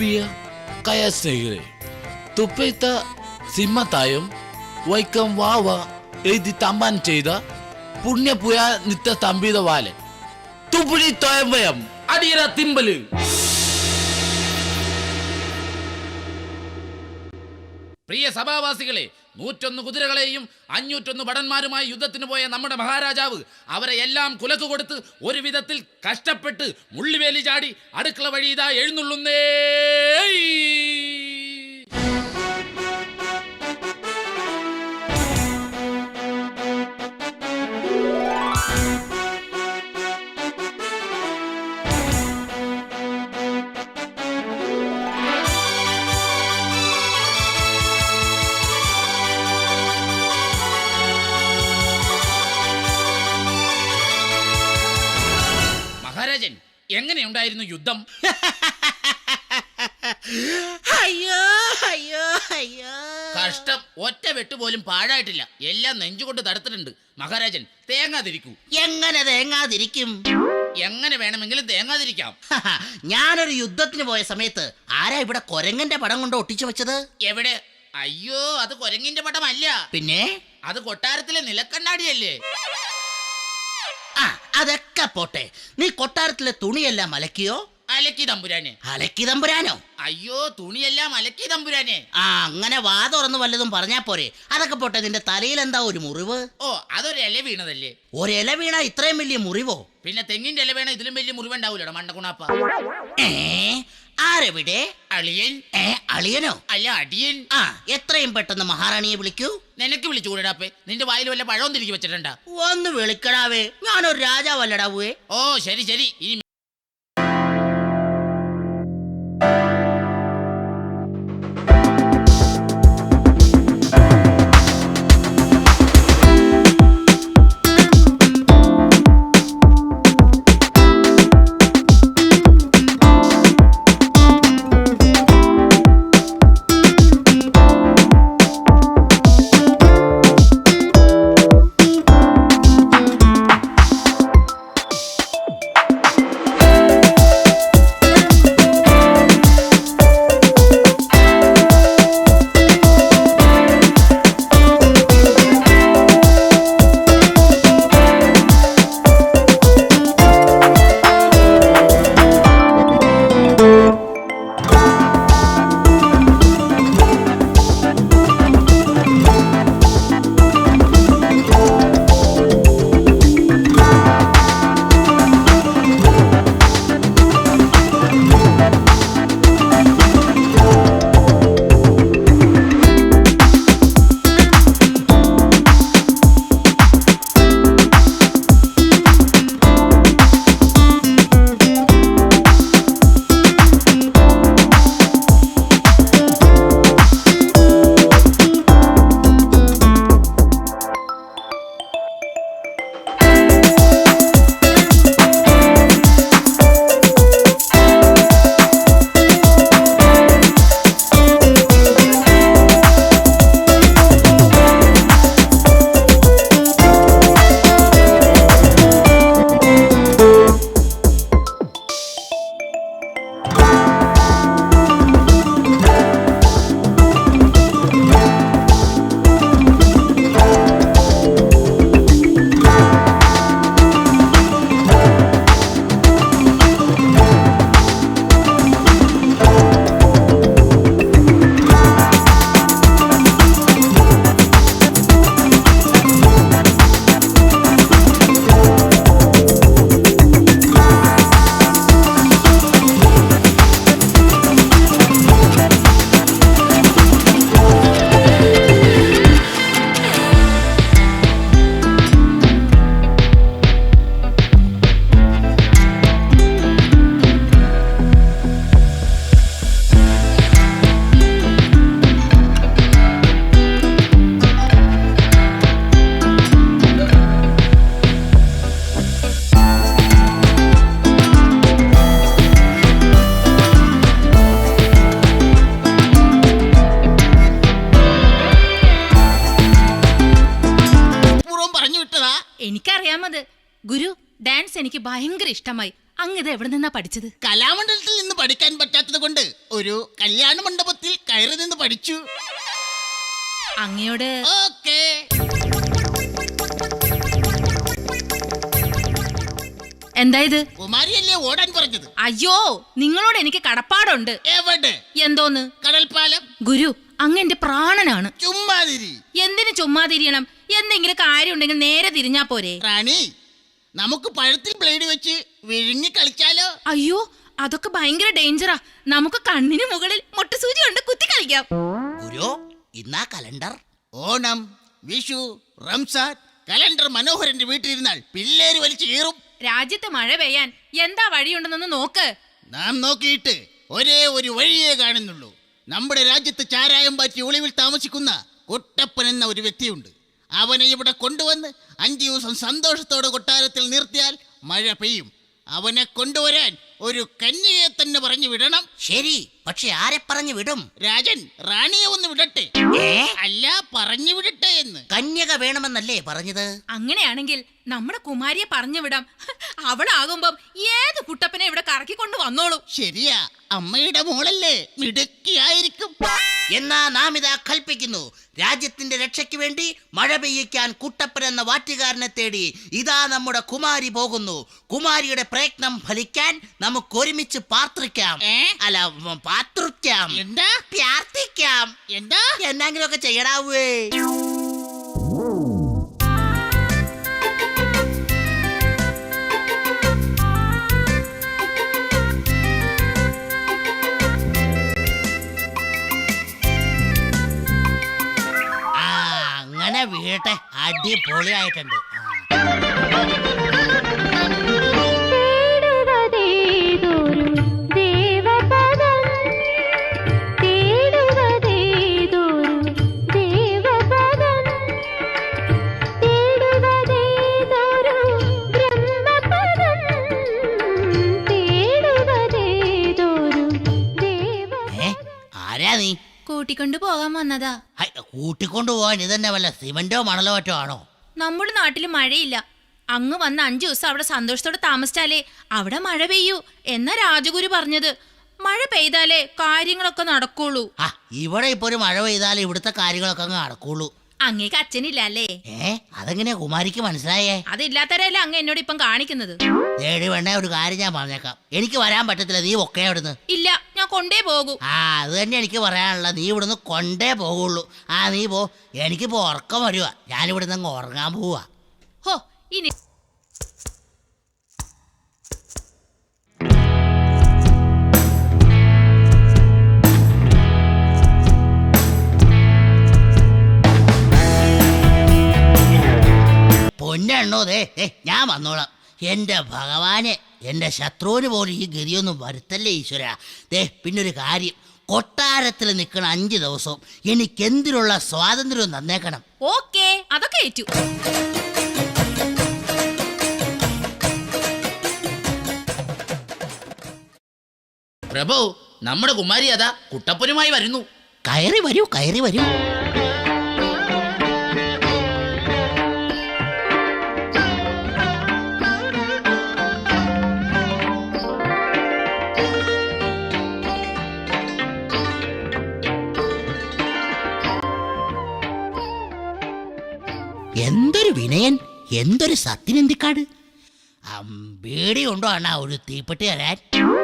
pia കയ സ്നേഹിതരെ തുപ്പയ്ത്ത സിംഹത്തായും വൈക്കം വാവ എഴുതി തമ്പാൻ ചെയ്ത പുണ്യപുയ നിത്ത തമ്പിത വാലൻ. തുപ്പുഴി തോയമ്പയം അടിയറ തിമ്പൽ. നൂറ്റൊന്ന് കുതിരകളെയും അഞ്ഞൂറ്റൊന്ന് ഭടന്മാരുമായി യുദ്ധത്തിന് പോയ നമ്മുടെ മഹാരാജാവ് അവരെ എല്ലാം കുലക്ക് കൊടുത്ത് ഒരു വിധത്തിൽ കഷ്ടപ്പെട്ട് മുള്ളിവേലി ചാടി അടുക്കള വഴി ഇതാ എഴുന്നള്ളുന്നേ എങ്ങനെയുണ്ടായിരുന്നു യുദ്ധം. അയ്യോ അയ്യോ അയ്യോ. കഷ്ടം. ഒറ്റ വെട്ട് പോലും പാഴായിട്ടില്ല. എല്ലാം നെഞ്ചുകൊണ്ട് തടുത്തിട്ടുണ്ട്. മഹാരാജൻ തേങ്ങാതിരിക്കൂ. എങ്ങനെ തേങ്ങാതിരിക്കും? എങ്ങനെ വേണമെങ്കിലും തേങ്ങാതിരിക്കാം. ഞാനൊരു യുദ്ധത്തിന് പോയ സമയത്ത് ആരാ ഇവിടെ കൊരങ്ങന്റെ പടം കൊണ്ട് ഒട്ടിച്ചു വെച്ചത്? എവിടെ? അയ്യോ അത് കൊരങ്ങിന്റെ പടമല്ല. പിന്നെ? അത് കൊട്ടാരത്തിലെ നിലക്കണ്ണാടിയല്ലേ. അതൊക്കെ പോട്ടെ. നീ കൊട്ടാരത്തിലെ തുണിയെല്ലാം അലക്കിയോ? അലക്കി തമ്പുരാനെ. അലക്കി തമ്പുരാനോ? അയ്യോ തുണിയെല്ലാം അലക്കി തമ്പുരാനെ. ആ അങ്ങനെ വാ തുറന്ന് വല്ലതും പറഞ്ഞാ പോരെ. അതൊക്കെ പോട്ടെ നിന്റെ തലയിൽ എന്താ ഒരു മുറിവ്? ഓ അതൊരു ഇല വീണതല്ലേ? ഒരു ഇല വീണ ഇത്രയും വലിയ മുറിവോ? പിന്നെ തെങ്ങിന്റെ ഇല വീണ ഇതിലും വലിയ മുറിവുണ്ടാവൂലോ മണ്ടകുണാപ്പ ഏ ആരെവിടെ? അളിയൻ. ഏ അളിയനോ? അല്ല അടിയൻ. ആ എത്രയും പെട്ടെന്ന് മഹാറാണിയെ വിളിക്കൂ. നിനക്ക് വിളിച്ചു കൂടാപ്പേ നിന്റെ വായിൽ വല്ല പഴവും തിരികെ വെച്ചിട്ടുണ്ടാ. ഒന്ന് വിളിക്കടാവേ. ഞാനൊരു രാജാവല്ലടാവേ ഓ ശരി ശരി. ഇനി എനിക്കറിയാമത്. ഗുരു ഡാൻസ് എനിക്ക് ഭയങ്കര ഇഷ്ടമായി. അങ്ങ് ഇത് എവിടെ നിന്നാ പഠിച്ചത്? കലാമണ്ഡലത്തിൽ നിന്ന് പഠിക്കാൻ പറ്റാത്തത് കൊണ്ട് ഒരു കല്യാണ മണ്ഡപത്തിൽ കയറി നിന്ന് പഠിച്ചു. അങ്ങയോട് ഓക്കേ. എന്തായത് കുമാരിയല്ലേ ഓടാൻ പറഞ്ഞത്? അയ്യോ നിങ്ങളോട് എനിക്ക് കടപ്പാടുണ്ട്. എവിടെ? എന്തോന്ന്? കടൽപ്പാലം. ഗുരു അങ്ങ് എന്റെ പ്രാണനാണ്. ചുമ്മാതിരി. എന്തിനു ചുമ്മാ തിരിയണം എന്തെങ്കിലും കാര്യം ഉണ്ടെങ്കിൽ നേരെ തിരിഞ്ഞാ പോരെ. റാണി നമുക്ക് പഴത്തിൽ ബ്ലേഡ് വെച്ച് വിഴുങ്ങി കളിച്ചാലോ? അയ്യോ അതൊക്കെ ഭയങ്കര ഡേഞ്ചറാ. നമുക്ക് കണ്ണിന് മുകളിൽ മുട്ടുസൂചി കൊണ്ട് കുത്തി കളിക്കാം. ഗുരു ഇന്നാ കലണ്ടർ. ഓണം വിഷു റംസാൻ കലണ്ടർ മനോഹരന്റെ വീട്ടിലിരുന്നാൽ പിള്ളേര് വലിച്ചു കീറും. രാജ്യത്ത് മഴ പെയ്യാൻ എന്താ വഴിയുണ്ടെന്നൊന്ന് നോക്ക്. നാം നോക്കിയിട്ട് ഒരേ ഒരു വഴിയേ കാണുന്നുള്ളൂ. നമ്മുടെ രാജ്യത്ത് ചാരായം പാറ്റി ഒളിവിൽ താമസിക്കുന്ന കുട്ടപ്പൻ എന്ന ഒരു വ്യക്തിയുണ്ട്. അവനെ ഇവിടെ കൊണ്ടുവന്ന് അഞ്ചു ദിവസം സന്തോഷത്തോടെ കൊട്ടാരത്തിൽ നിർത്തിയാൽ മഴ പെയ്യും. അവനെ കൊണ്ടുവരാൻ ഒരു കന്യകയെ തന്നെ പറഞ്ഞു വിടണം. ശരി. പക്ഷെ ആരെ പറഞ്ഞു വിടും? രാജൻ റാണിയെ ഒന്ന് വിടട്ടെ. ഏ? അല്ല പറഞ്ഞു വിടട്ടെ എന്ന്. കന്യക വേണമെന്നല്ലേ പറഞ്ഞത്? അങ്ങനെയാണെങ്കിൽ നമ്മുടെ കുമാരിയെ പറഞ്ഞു വിടാം. അവളാകുമ്പം ഏത് കുട്ടപ്പനെ ഇവിടെ കറക്കിക്കൊണ്ട് വന്നോളൂ? ശരിയാ അമ്മയുടെ മോളല്ലേ മിടുക്കിയായിരിക്കും. എന്നാ നാം ഇതാ കൽപ്പിക്കുന്നു. രാജ്യത്തിന്റെ രക്ഷയ്ക്ക് വേണ്ടി മഴ പെയ്യിക്കാൻ കുട്ടപ്പൻ എന്ന വാറ്റുകാരനെ തേടി ഇതാ നമ്മുടെ കുമാരി പോകുന്നു. കുമാരിയുടെ പ്രയത്നം ഫലിക്കാൻ നമുക്ക് ഒരുമിച്ച് പാർത്തിക്കാം? അല്ല പാത്രിക്കാം എന്താ? പ്രാർത്ഥിക്കാം. എന്താ? എന്തെങ്കിലും ഒക്കെ ചെയ്യടാവേ. ആ അങ്ങനെ വീട്ടെ. അടിപൊളിയായിട്ടുണ്ട്. ഹൈ, കൂട്ടിക്കൊണ്ടു പോവാൻ ഇതന്നെ വല്ല സിമന്റോ മണലോ മറ്റോ ആണോ? നമ്മുടെ നാട്ടിൽ മഴയില്ല. അങ്ങ് വന്ന അഞ്ചു ദിവസം അവിടെ സന്തോഷത്തോടെ താമസിച്ചാലേ അവിടെ മഴ പെയ്യൂ എന്ന രാജഗുരു പറഞ്ഞത്. മഴ പെയ്താലേ കാര്യങ്ങളൊക്കെ നടക്കുള്ളൂ. ആ ഇവിടെ ഇപ്പൊ ഒരു മഴ പെയ്താലേ ഇവിടുത്തെ കാര്യങ്ങളൊക്കെ അങ്ങ് നടക്കുള്ളൂ. അങ്ങേക്ക് അച്ഛനില്ല അല്ലേ? ഏ അതെങ്ങനെയാ കുമാരിക്ക് മനസ്സിലായേ? അതില്ലാത്തവരല്ലേ അങ്ങ് എന്നോട് ഇപ്പം കാണിക്കുന്നത്? ഏഴ് വേണ്ട ഒരു കാര്യം ഞാൻ പറഞ്ഞേക്കാം. എനിക്ക് വരാൻ പറ്റത്തില്ല നീ ഒക്കെ അവിടുന്ന്. ഇല്ല ഞാൻ കൊണ്ടേ പോകൂ. ആ അത് തന്നെ എനിക്ക് പറയാനുള്ള നീ ഇവിടുന്ന് കൊണ്ടേ പോകുള്ളൂ. ആ നീ പോ. എനിക്കിപ്പോ ഉറക്കം വരുവാ. ഞാനിവിടുന്ന് അങ്ങ് ഉറങ്ങാൻ പോവാ. ഹോ ഇനി പൊന്നെണ്ണോ ദേ. ഏ ഞാൻ വന്നോളാം. എന്റെ ഭഗവാനെ എന്റെ ശത്രുവിന് പോലും ഈ ഗതിയൊന്നും വരുത്തല്ലേ ഈശ്വര. ദേ പിന്നൊരു കാര്യം. കൊട്ടാരത്തിൽ നിൽക്കണ അഞ്ച് ദിവസവും എനിക്ക് എന്തിനുള്ള സ്വാതന്ത്ര്യവും തന്നേക്കണം. ഓക്കെ അതൊക്കെ ഏറ്റു. പ്രഭു നമ്മുടെ കുമാരി അതാ കുട്ടപ്പനുമായി വരുന്നു. കയറി വരൂ കയറി വരൂ. എന്തൊരു സത്യനന്തിക്കാട് ബീഡി ഉണ്ടോ അണ്ണാ ഒരു തീപ്പെട്ടി തരാൻ?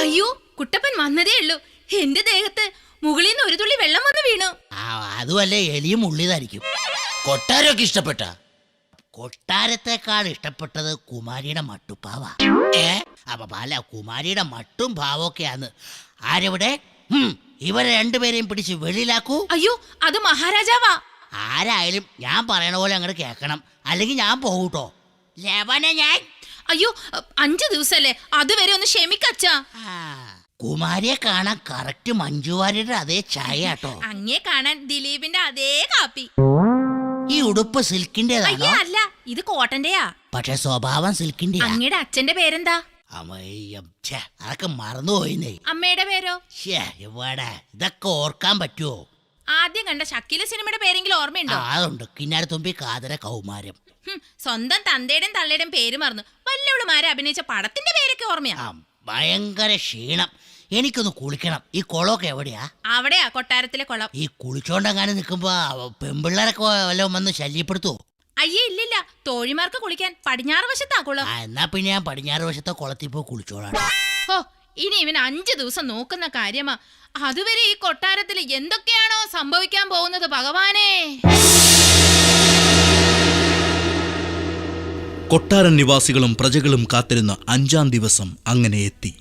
അയ്യോ കുട്ടപ്പൻ വന്നതേ ഉള്ളൂ. എന്റെ ദേഹത്ത് മുകളിൽ നിന്ന് ഒരു തുള്ളി വെള്ളം വന്ന് വീണു. ആ അതുമല്ല എലിയും ഉള്ളിതായിരിക്കും കൊട്ടാരമൊക്കെ ഇഷ്ടപ്പെട്ട? കൊട്ടാരത്തെക്കാൾ ഇഷ്ടപ്പെട്ടത് കുമാരിയുടെ മട്ടുപ്പാവ. ഏ? അപ്പൊ അല്ല കുമാരിയുടെ മട്ടും പാവൊക്കെയാന്ന്. ആരെവിടെ? ഇവരെ രണ്ടുപേരെയും പിടിച്ച് വെളിയിലാക്കൂ. അയ്യോ അത് മഹാരാജാവാ. ആരായാലും ഞാൻ പറയണ പോലെ അങ്ങോട്ട് കേൾക്കണം. അല്ലെങ്കിൽ ഞാൻ പോകൂട്ടോ ലവന ഞാൻ? അയ്യോ അഞ്ചു ദിവസല്ലേ? അതുവരെ ഒന്ന് ക്ഷമിക്കച്ചാ. കുമാരിയെ കാണാൻ കറക്റ്റ് മഞ്ജുവാരിയുടെ അതേ ചായ കേട്ടോ അങ്ങേ കാണാൻ ദിലീപിന്റെ അതേ കാപ്പി. ഈ ഉടുപ്പ് സിൽക്കിന്റേതാണോ? അയ്യേ അല്ല ഇത് കോട്ടന്റെയാ. പക്ഷെ സ്വഭാവം സിൽക്കിന്റെ അങ്ങയുടെ അച്ഛന്റെ പേരെന്താ? അമ്മയ്യം അതൊക്കെ മറന്നുപോയിന്നേ. അമ്മയുടെ പേരോ? ഇതൊക്കെ ഓർക്കാൻ പറ്റുമോ ആദ്യം കണ്ട ഷക്കീല സിനിമയുടെ പേരെങ്കിലും ഓർമ്മയുണ്ടോ? അതുണ്ട്. കിന്നാരത്തുമ്പി കാതര കൗമാരം. ഹും, സ്വന്തം തന്തയുടെയും തള്ളയുടെയും പേര് മറന്നു. വല്ലവളുമാരെ അഭിനയിച്ച പടത്തിന്റെ പേരൊക്കെ ഓർമ്മയാ. ആ ഭയങ്കര ക്ഷീണം. എനിക്കൊന്ന് കുളിക്കണം. ഈ കുളമൊക്കെ എവിടെയാ? അവിടെയാ കൊട്ടാരത്തിലെ കുളം. ഈ കുളിച്ചോണ്ടെങ്ങാനും നിൽക്കുമ്പോ അവ- പെമ്പിള്ളേരൊക്കെ വല്ലതും വന്ന് ശല്യപ്പെടുത്തുവോ അയ്യേ ഇല്ലില്ല. തോഴിമാർക്ക് കുളിക്കാൻ പടിഞ്ഞാറ് വശത്താ കുളം. ആ എന്നാ പിന്നെ ഞാൻ പടിഞ്ഞാറ് വശത്തെ കുളത്തിൽ പോയി കുളിച്ചോളാം. ഓ ഇനി ഇവൻ അഞ്ചു ദിവസം നോക്കുന്ന കാര്യമാ. അതുവരെ ഈ കൊട്ടാരത്തിൽ എന്തൊക്കെയാണോ സംഭവിക്കാൻ പോകുന്നത് ഭഗവാനെ? കൊട്ടാരൻ നിവാസികളും പ്രജകളും കാത്തിരുന്ന അഞ്ചാം ദിവസം അങ്ങനെ എത്തി.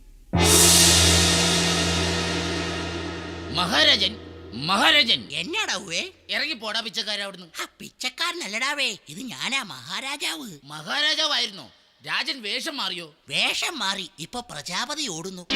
മഹാരാജൻ മഹാരാജൻ. എന്നാടാവേ ഇറങ്ങി പോടാ പിച്ചക്കാര അവിടുന്ന്. ആ പിച്ചക്കാരനല്ലടാവേ ഇത് ഞാനാ മഹാരാജാവ്. മഹാരാജാവായിരുന്നോ. രാജൻ വേഷം മാറിയോ? വേഷം മാറി. ഇപ്പൊ പ്രജാപതി ഓടുന്നു.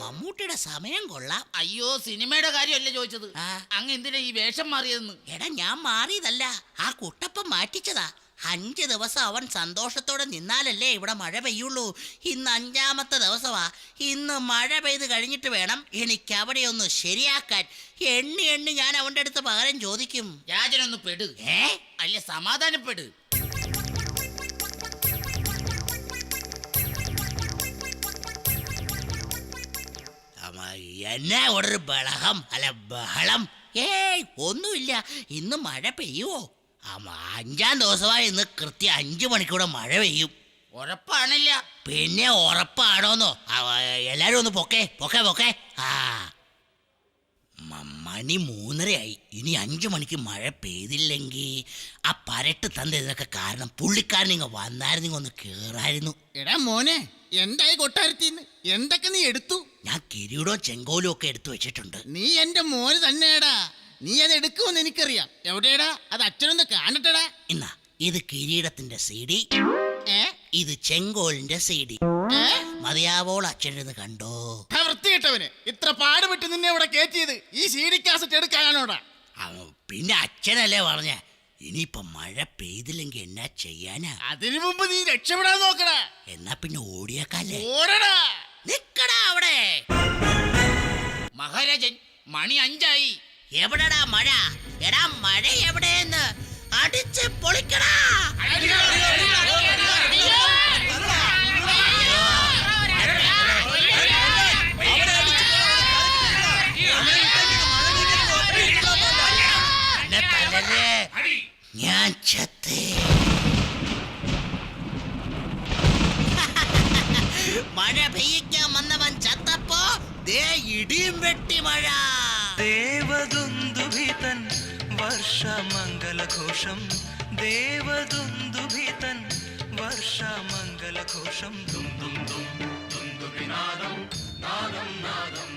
മമ്മൂട്ടിയുടെ സമയം കൊള്ളാം. അയ്യോ സിനിമയുടെ കാര്യമല്ല ചോദിച്ചത്. അങ്ങ് എന്തിനാ ഈ വേഷം മാറിയതെന്ന്? എടാ ഞാൻ മാറിയതല്ല. ആ കുട്ടപ്പം മാറ്റിച്ചതാ. അഞ്ച് ദിവസം അവൻ സന്തോഷത്തോടെ നിന്നാലല്ലേ ഇവിടെ മഴ പെയ്യുള്ളൂ. ഇന്ന് അഞ്ചാമത്തെ ദിവസമാ. ഇന്ന് മഴ പെയ്ത് കഴിഞ്ഞിട്ട് വേണം എനിക്ക് അവിടെ ഒന്ന് ശരിയാക്കാൻ. എണ്ണി എണ്ണി ഞാൻ അവന്റെ അടുത്ത് പകരം ചോദിക്കും. രാജനൊന്ന് പെട്. ഏ? അല്ല സമാധാനപ്പെട്. എന്നാ ഒരു ബളഹം അല്ല ബഹളം. ഏയ് ഒന്നുമില്ല. ഇന്ന് മഴ പെയ്യുവോ? ആ അഞ്ചാം ദിവസമായി ഇന്ന് കൃത്യം അഞ്ചു മണിക്കൂടെ മഴ പെയ്യും. ഉറപ്പാണില്ല. പിന്നെ ഉറപ്പാണോന്നോ? എല്ലാരും ഒന്ന് പൊക്കെ പൊക്കെ പൊക്കെ. ആ. മണി മൂന്നരയായി. ഇനി അഞ്ചു മണിക്ക് മഴ പെയ്തില്ലെങ്കിൽ ആ പരട്ട് തന്നതിനൊക്കെ കാരണം പുള്ളിക്കാരൻ ഇങ്ങ് വന്നായിരുന്നു ഒന്ന് കേറായിരുന്നു. എടാ മോനെ എന്തായി കൊട്ടാരത്തിന്ന്? എന്തൊക്കെ നീ എടുത്തു? ഞാൻ കിരീടോ ചെങ്കോലും ഒക്കെ എടുത്തു വെച്ചിട്ടുണ്ട്. നീ എന്റെ മോന് തന്നെയാടാ. നീ അത് എടുക്കുമെന്ന് എനിക്കറിയാം. എവിടെയാടാ? അത് അച്ഛനൊന്ന് കാണട്ടടാ. ഇന്നാ ഇത് കിരീടത്തിന്റെ സി ഡി ഏ? ഇത് ചെങ്കോലിന്റെ സി ഡി ഏ? മതിയാവോൾ അച്ഛനെന്ന് കണ്ടോ? വൃത്തികെട്ടവന്. ഇത്ര പാടുപെട്ട് നിന്നെ ഇവിടെ കയറ്റിയത് ഈ സി ഡി കാസറ്റ് എടുക്കാനാണോടാ? പിന്നെ അച്ഛനല്ലേ പറഞ്ഞ. ഇനിയിപ്പൊ മഴ പെയ്തില്ലെങ്കിൽ എന്നാ ചെയ്യാനാ? അതിനു മുമ്പ് നീ രക്ഷപ്പെടാൻ നോക്കടാ. എന്നാ പിന്നെ ഓടിയേക്കാല്ലേ? ഓടടാ. നിക്കടാ അവിടെ. മഹാരാജൻ മണി അഞ്ചായി. എവിടെടാ മഴ? എടാ മഴ എവിടെയെന്ന്? അടിച്ച് പൊളിക്കടാ? ഞാൻ ചത്തേ. മഴ പെയ്യിക്കാൻ വന്നവൻ ചത്തപ്പോ ദേ ഇടിയും വെട്ടി മഴ ദേവദുന്ദുഭിതൻ വർഷമംഗലഘോഷം ദേവദുന്ദുഭിതൻ വർഷമംഗലഘോഷം ദും ദും ദും ദുന്ദുഭിനാദം നാദം നാദം